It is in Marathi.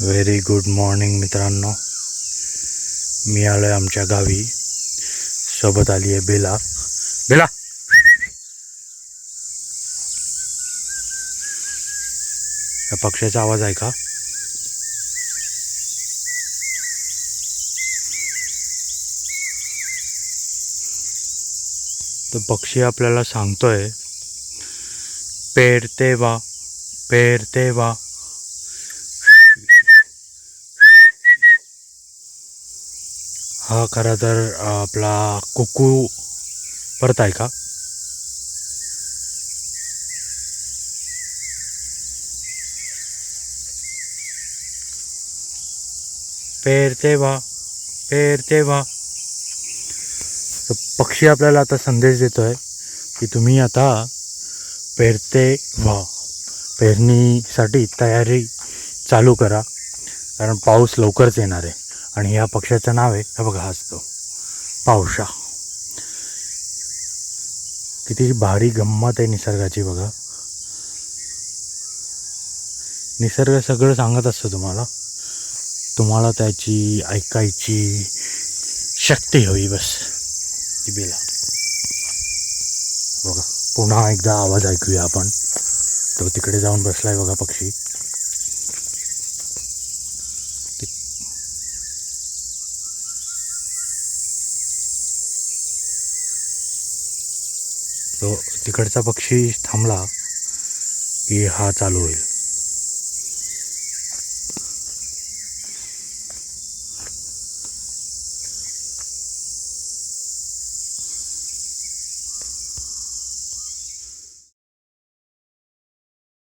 व्हेरी गुड मॉर्निंग मित्रांनो. मी आलो आहे आमच्या गावी. सोबत आली आहे बेला. बेला! या पक्ष्याचा आवाज आहे का? तो पक्षी आपल्याला सांगतोय पेरते वा पेरते वा. हा खरं तर आपला कुकू परत आहे का? पेरते वा पेरते वा तर पक्षी आपल्याला आता संदेश देतो आहे की तुम्ही आता पेरते वा पेरणीसाठी तयारी चालू करा कारण पाऊस लवकरच येणार आहे. आणि या पक्ष्याचं नाव आहे हे बघा हाच तो पावशा. किती भारी गंमत आहे निसर्गाची बघा. निसर्ग सगळं सांगत असतं तुम्हाला. तुम्हाला त्याची ऐकायची शक्ती हवी बस. ती बेला. बघा पुन्हा एकदा आवाज ऐकूया आपण. तो तिकडे जाऊन बसलाय बघा पक्षी. तो तिकडचा पक्षी थांबला की हा चालू होईल.